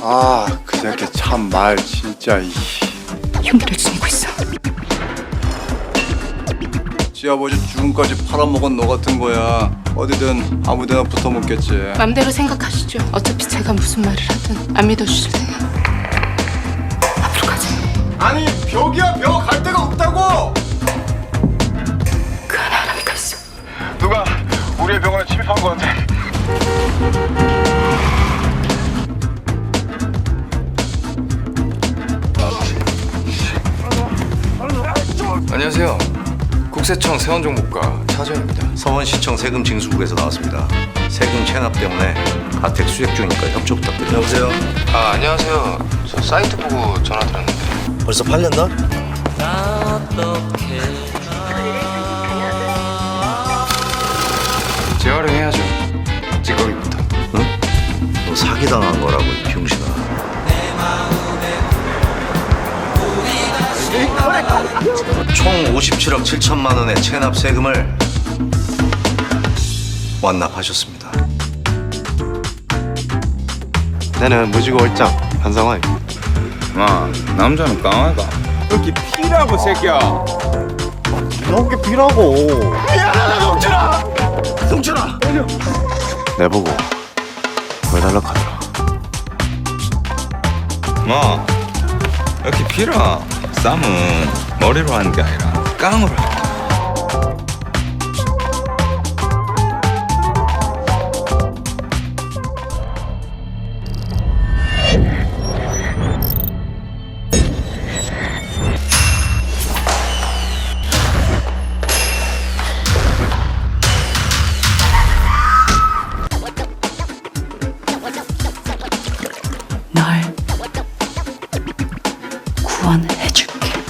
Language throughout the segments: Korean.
아, 그 새끼 참 말 진짜 이. 흉기를 지니고 있어. 지아버지 죽음까지 팔아먹은 너 같은 거야. 어디든 아무데나 붙어 먹겠지. 맘대로 생각하시죠. 어차피 제가 무슨 말을 하든 안 믿어주실래요? 앞으로 가자. 아니 벽이야 벽 갈 데가 없다고. 그 안에 하람이가 있어. 누가 우리의 병원에 침입한 것 같아. 안녕하세요. 국세청 세원정보과 차재입니다. 서원시청 세금 징수국에서 나왔습니다. 세금 체납 때문에 가택 수색 중이니까 협조 부탁드립니다. 여보세요? 아 안녕하세요. 저 사이트 보고 전화 드렸는데. 벌써 팔렸나? 재활용해야죠. 찌꺼기부터. 응? 너 사기당한 거라고 이 병신아. 총 57억 7천만 원의 체납 세금을 완납하셨습니다. 나는 무지고 얼짱 한상화이. 마 남자는 깡아이가 여기 피라고 새끼야 너게 비라고. 동철아! 내보고 왜 달락하더라. 마 여기 피라 쌈은 머리로 하는 게 아니라 깡으로 할게 널 구원해줄게.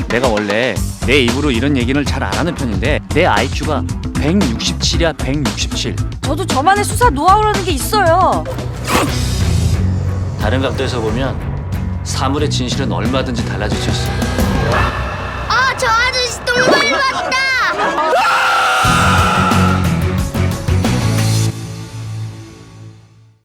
내가 원래 내 입으로 이런 얘기는 잘안 하는 편인데 내 IQ가 167이야 167 저도 저만의 수사 노하우라는 게 있어요. 다른 각도에서 보면 사물의 진실은 얼마든지 달라질 수 있어